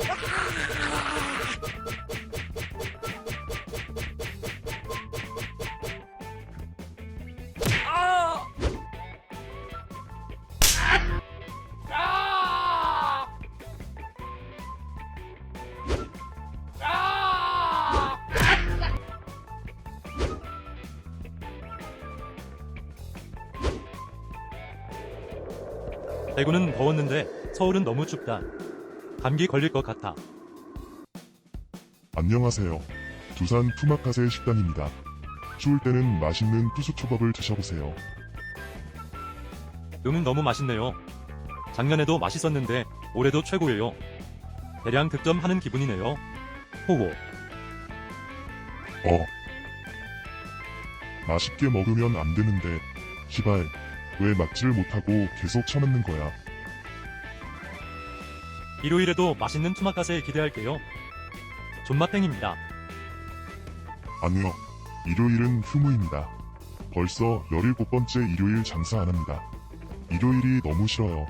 Ah! 대구는 더웠는데 서울은 너무 춥다. 감기 걸릴 것 같아. 안녕하세요. 두산 투마카세 식당입니다. 추울 때는 맛있는 투수초밥을 드셔보세요. 음 너무 맛있네요. 작년에도 맛있었는데 올해도 최고예요. 대량 득점하는 기분이네요. 호호. 어. 맛있게 먹으면 안 되는데, 시발, 왜 막지를 못하고 계속 참았는 거야? 일요일에도 맛있는 투마카세 기대할게요. 존맛탱입니다. 아니요. 일요일은 휴무입니다. 벌써 17번째 일요일 장사 안 합니다. 일요일이 너무 싫어요.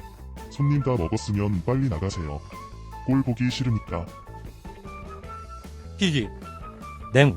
손님 다 먹었으면 빨리 나가세요. 꼴 보기 싫으니까. 히히. 냉.